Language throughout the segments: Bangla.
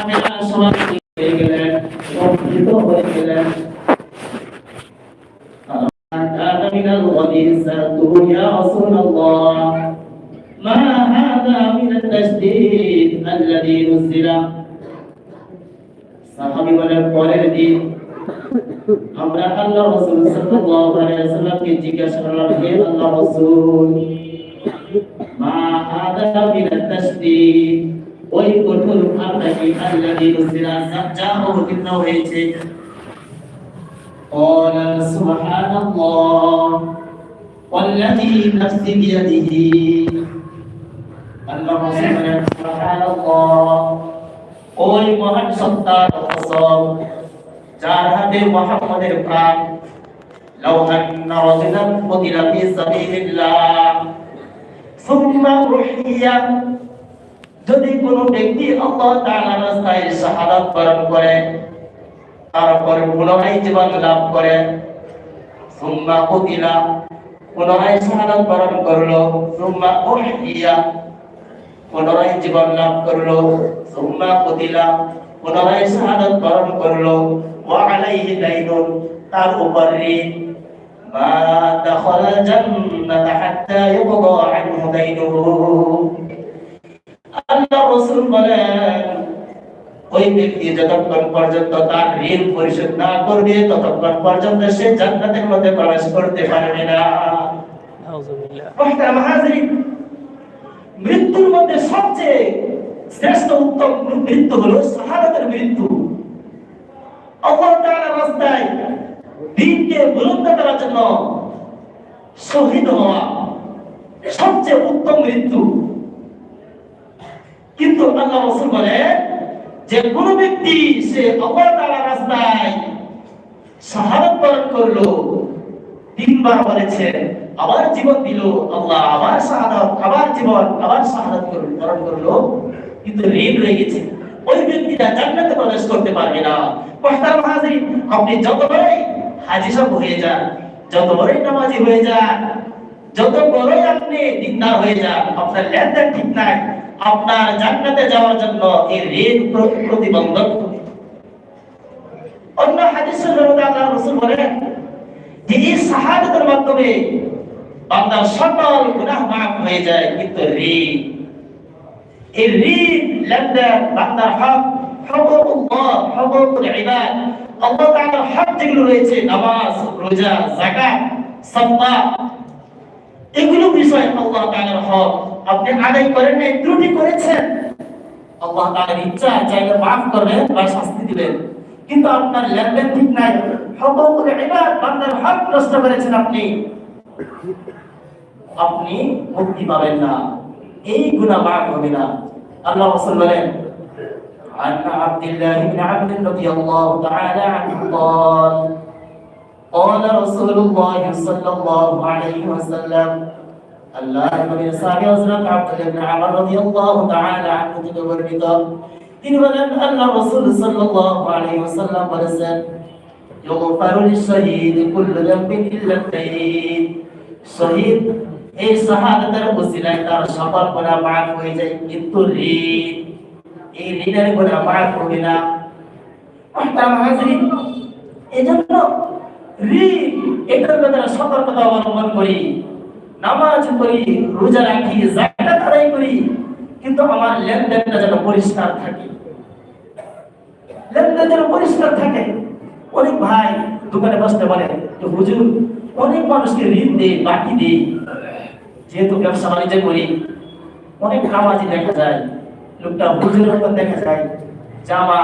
সাহাবারা সবাই হয়ে গেলেন সম্মিলিত হয়ে গেলেন كان من الغد سألته يا رسول الله ما هذا من التشديد الذي نزل সাহাবী বলেন পরের দিন আমরা আল্লাহ রাসূল সাল্লাল্লাহু আলাইহি ওয়াসাল্লামকে জিজ্ঞাসা করলাম হে আল্লাহ রাসূল মা হাদা মিন তাসদীদ ওই কঠোর ভাবটা কি আল্লাহি নুসিরা যা অবতীর্ণ হয়েছে قال سبحان الله والذي نفسي بيده আল্লাহ রাসূল বলেন সুবহানাল্লাহ ওই মহান সত্তার কসম যার হাতে মুহাম্মাদের প্রাণ লাউ আন্না রাজুলান কুতিলা ফি সাবিলিল্লাহ সুম্মা উহিয়া যদি কোন ব্যক্তি আল্লাহ তাআলার রাস্তায় শাহাদাত বরণ করে, তারপর পুনরায় জীবন লাভ করে, সুম্মা কুতিলা, পুনরায় শাহাদাত বরণ করল, সুম্মা উহিয়া পুনরায় জীবন লাভ করল, সুম্মা কুতিলা, পুনরায় শাহাদাত বরণ করল, ওয়া আলাইহি দাইনুন, তার উপর ঋণ মা দাখালা জান্নাত হাত্তা ইউকদা আনহু দাইনুহু। আল্লাহ রাসূল বলেন ওই ব্যক্তি যতক্ষণ পর্যন্ত তার ঋণ পরিশোধ না করবে ততক্ষণ পর্যন্ত সে জান্নাতের মধ্যে প্রবেশ করতে পারবে না। মৃত্যুর মধ্যে সবচেয়ে শ্রেষ্ঠ উত্তম মৃত্যু হলো শাহাদাতের মৃত্যু। আল্লাহ রাস্তায় দিনকে বুলন্দ করার জন্য শহীদ হওয়া সবচেয়ে উত্তম মৃত্যু। কিন্তু আল্লাহ রাসূল বলে, যে কোন ব্যক্তি সে তাআলার রাস্তায় শাহাদাত বরণ করল, তিনবার বলেছে, আবার জীবন দিল, আল্লাহ আবার শাহাদাত, আবার জীবন, আবার শাহাদাত করল বরণ করল, কিন্তু ঋণ রয়ে গেছে। ওই ব্যক্তিটা জান্নাতে প্রবেশ করতে পারবে না। মুহতারাম হাজির, আপনি যত বড়ই হাজী সাহেব হয়ে যান, যত বড়ই নামাজি হয়ে যান, যত বড়ই আপনি দিনদার হয়ে যান, আপনার লেনদেন ঠিক নাই আপনার জান্নাতে যাওয়ার জন্য এই ঋণ প্র- প্রতিবন্ধক অন্য হাদিসের মধ্যে আল্লাহ রাসূল বলেন যে এই শাহাদাতের মাধ্যমে বান্দার সকল গুনাহ মাফ হয়ে যায়, কিন্তু ঋণ এই ঋণ লেনদেন বান্দার হক হকুকুল্লাহ হকুকুল ইবাদ, আল্লাহ তাআলার হক যেগুলো রয়েছে, নামাজ, রোজা, যাকাত, সাদকা এগুলো বিষয় আল্লাহ তাআলার হক আপনি আদায় করেন নাই ত্রুটি করেছেন আল্লাহ তাআলার ইচ্ছা চাইলে মাফ করবেন বা শাস্তি দিবেন কিন্তু আপনার লেনদেন ঠিক নাই হকুকুল ইবাদ বান্দার হক নষ্ট করেছেন আপনি আপনি মুক্তি পাবেন না এই গুনাহ মাফ হবে না আল্লাহ রাসূল বলেন عن عبد الله بن عبد رضي الله تعالى عنه قال قال رسول الله صلى الله عليه وسلم الله নবী সাহাবী হযরত আব্দুল্লাহ ইবনে আমর রাদিয়াল্লাহু তাআলা আনহু থেকে বর্ণিত তিনি বলেন আল্লাহ রাসূল সাল্লাল্লাহু আলাইহি ওয়াসাল্লাম বলেছেন يغفر للشهيد كل ذنب إلا الدين শহীদ এই শাহাদাতের ওসিলায় তার সকল গুনাহ মাফ হয়ে যায় কিন্তু ঋণ এই ঋণের গুনাহ মাফ হবে না মুহতারাম হাজিরিন এজন্য সতর্কতা অবলম্বন করি। নামাজ পড়ি, রোজা রাখি, যাকাত আদায় করি, কিন্তু আমার লেনদেনটা যেন পরিষ্কার থাকে। লেনদেন যেন পরিষ্কার থাকে। অনেক ভাই দোকানে বসতে বলে যে হুজুর, অনেক মানুষকে ঋণ দেই, বাকি দেই। যেহেতু ব্যবসা বাণিজ্য করি, অনেক নামাজি দেখা যায়, লোকটা হুজুর দেখা যায়। জামা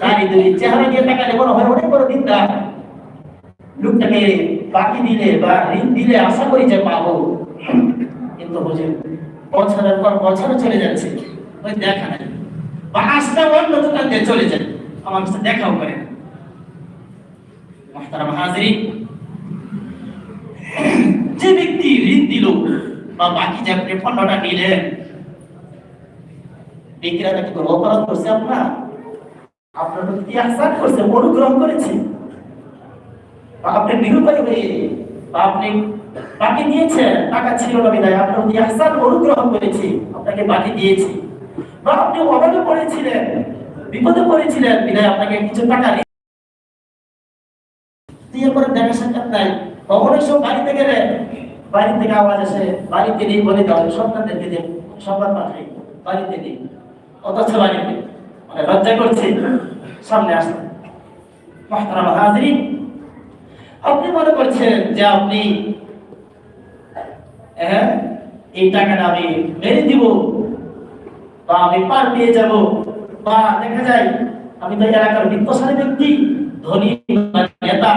গাড়ি দুই চেহারা দিয়ে টাকা মনে হয় অনেক বড় দিনদার। লোকটাকে বাকি দিলে বা ঋণ দিলে আশা করি যে পাবো। কিন্তু হুজুর বছরের পর বছর চলে যাচ্ছে। ওই দেখা নাই। বা আসতে অন্য দোকান দিয়ে চলে যায়। আমার কাছে দেখাও করে মুহতারাম হাজিরিন যে ব্যক্তি ঋণ দিল বা বাকি যে আপনি পণ্যটা নিলেন, বিক্রেতা কি কোনো অপরাধ করছে আপনার। আপনার প্রতি আহসান করছে, অনুগ্রহ করেছে? আপনি নিরুপায় হয়ে আপনি বাকি দিয়েছেন টাকা ছিল না বিদায়। আপনার প্রতি আহসান অনুগ্রহ করেছে, আপনাকে বাকি দিয়েছি। বা আপনি অভাবে পড়েছিলেন, বিপদে পড়েছিলেন বিদায়, আপনাকে কিছু টাকা দিয়ে পরে দেখা সাক্ষাৎ নাই। বা সব বাড়িতে গেলে বাড়ি থেকে আওয়াজ আসে, বাড়িতে নেই বলে দাও, সন্তানদেরকে যে সংবাদ পাঠাই, বাড়িতে নেই। অথচ বাড়িতে মানে লজ্জা করছে, সামনে আসতে আপনি মনে করছেন যে আপনি হ্যাঁ এই টাকাটা আমি মেরে দিব বা আমি পার পেয়ে যাব বা দেখা যায় আমি তো এলাকার বিত্তশালী ব্যক্তি, ধনী নেতা,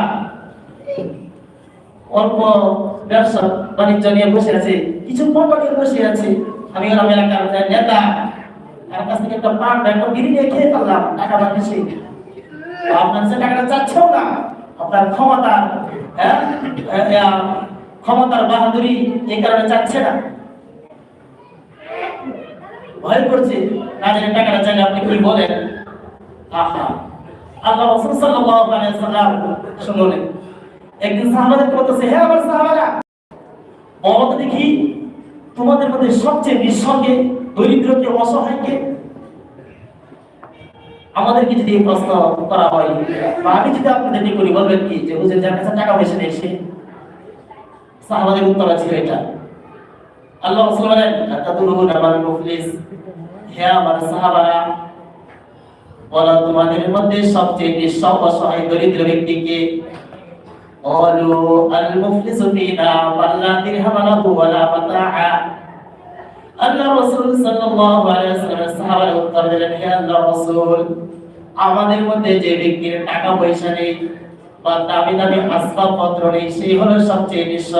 অল্প ব্যবসা বাণিজ্য নিয়ে বসে আছে, কিছু নিয়ে বসে আছে, আমি এলাকার নেতা আমার কাছ থেকে একটা নিয়ে খেয়ে ফেললাম, টাকা আপনার সে টাকাটা চাচ্ছেও না। আপনার ক্ষমতা হ্যাঁ? ক্ষমতার বাহাদুরি এই কারণে চাচ্ছে না। ভয় করছে, না জানি টাকাটা চাইলে আপনি কি বলেন? আহা। আল্লাহ রাসূল সাল্লাল্লাহু আলাইহি সাল্লাম শুনলেন। একদিন সাহাবাদেরকে বলতেছে হে আমার সাহাবারা, বলো দেখি তোমাদের মধ্যে সবচেয়ে নিঃসঙ্গে, দরিদ্রকে, অসহায়কে আমাদেরকে যদি এই প্রশ্ন করা হয় বা আমি যদি আপনাদেরকে করি বলবেন কি যে হুজুর যার কাছে টাকা পয়সা নেই সে সাহাবাদের উত্তর ছিল এটা আল্লাহ রাসূল বলেন তাদুরুন আমার মুফলিস হে আমার সাহাবারা বলো তোমাদের মধ্যে সবচেয়ে নিঃস্ব অসহায় দরিদ্র ব্যক্তিকে قالوا المفلس فينا من لا درهم له ولا متاع আল্লাহ রাসূল সাল্লাল্লাহু আলাইহি ওয়াসাল্লাম সাহাবারা উত্তর দিলেন, হে আল্লাহ রাসূল, আমাদের মধ্যে যে ব্যক্তির টাকা পয়সা নেই বা দামি দামি আসবাবপত্র নেই, সেই হলো সবচেয়ে নিঃস্ব।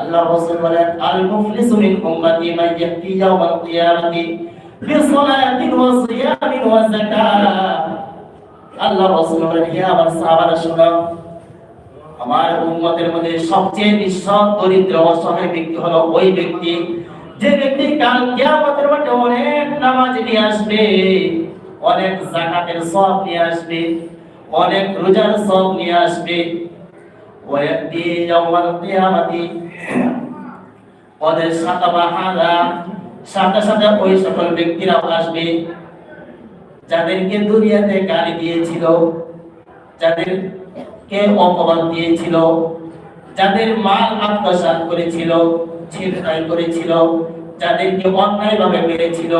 আল্লাহ রাসূল বলেন আল মুফলিসু মিন উম্মতি মান ইয়াতি ইয়াওমাল কিয়ামাতি বিসসালাতিন ওয়া সিয়ামিন ওয়া যাকাত। আল্লাহ রাসূল বলেন, হে আমার সাহাবারা, শুনো, আমার উম্মতের মধ্যে সবচেয়ে নিঃস্ব, দরিদ্র, অসহায় ব্যক্তি হলো ওই ব্যক্তি যে ব্যক্তি কাল কিয়ামতের মাঠে অনেক নামাজ নিয়ে আসবে, অনেক যাকাতের সব নিয়ে আসবে, অনেক রোজার সব নিয়ে আসবে ওয়ায়াতি ইয়াওমাল কিয়ামাতি ওদের সাথে বাহাদা, সাথে সাথে ওই সকল ব্যক্তিরাও আসবে, যাদেরকে দুনিয়াতে গালি দিয়েছিল, যাদেরকে অপমান দিয়েছিল যাদের মাল আত্মসাৎ করেছিল ছিনতাই করেছিল যাদেরকে অন্যায়ভাবে মেরেছিল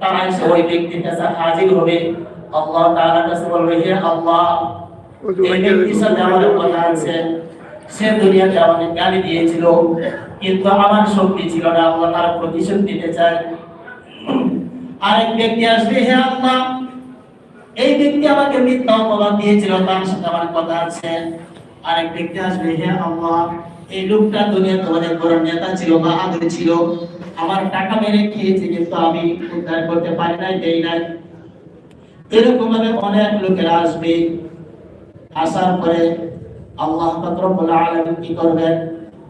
তারা এসে ওই ব্যক্তির কাছে হাজির হবে। আল্লাহ তাআলার কাছে বলবে হে আল্লাহ এই ব্যক্তির সাথে আমার কথা আছে। সে দুনিয়াতে আমাকে গালি দিয়েছিল কিন্তু আমার শক্তি ছিল না। আল্লাহ তার প্রতিশোধ দিতে চায়। আরেক ব্যক্তি আসবে হে আল্লাহ এই ব্যক্তি আমাকে মিথ্যা অপবাদ দিয়েছিল তার সাথে আমার কথা আছে। আরেক ব্যক্তি আসবে, হে আল্লাহ, এই লোকটা দুনিয়াতে অনেক বড় নেতা ছিল বা ছিল। আমার টাকা মেরে খেয়েছে, কিন্তু আমি উদ্ধার করতে পারি নাই, দেই নাই। এরকম ভাবে অনেক লোকেরা আসবে। আসার পরে আল্লাহ আলামিন কি করবেন?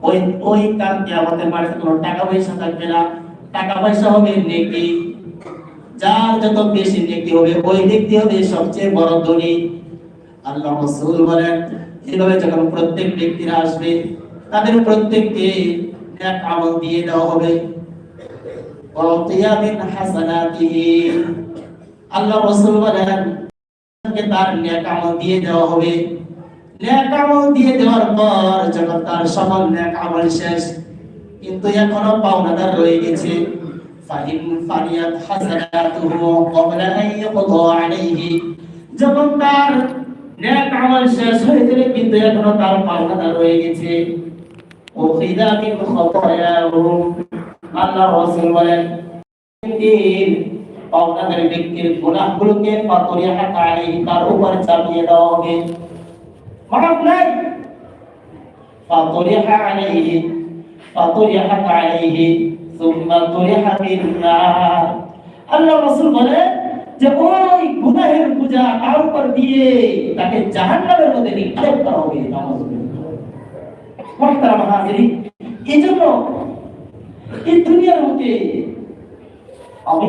ওই ওই কাল কিয়ামতের মাঠে কোনো টাকা পয়সা থাকবে না। টাকা পয়সা হবে নেকি। যার যত বেশি নেকি হবে, ওই ব্যক্তি হবে সবচেয়ে বড় ধনী। আল্লাহ বলেন এভাবে যখন প্রত্যেক ব্যক্তিরা আসবে, তাদের প্রত্যেককে এক আমল দিয়ে দেওয়া হবে। আল্লাহ রাসূল বলেন তাকে তার নেক আমল দিয়ে দেওয়া হবে। নেক আমল দিয়ে দেওয়ার পর যখন তার সকল নেক আমল শেষ, কিন্তু এখনও পাওনাদার রয়ে গেছে। ফাইন ফানিয়াত হাসানাতুহু ক্বাবলা আন ইয়াকদা আলাইহি। যখন তার নেক আমল শেষ হয়ে যাবে কিন্তু এখনও তার পাওনাদার রয়ে গেছে। ও খিদা আল্লাহ রাসূল বলেন পাওনাদার ব্যক্তির গুনাহগুলোকে আলাইহি, তার উপর চাপিয়ে দেওয়া হবে। মাফ নাই। ফাতরিহা আলাইহি ফাতরিহা আলাইহি, সুম্মা আল্লাহ রাসূল বলেন যে ওই গুনাহের পূজা তার উপর দিয়ে তাকে জাহান্নামের মধ্যে নিক্ষেপ করা হবে মুহতারাম মহাজিরি এই জন্য এই দুনিয়ার মধ্যে আমি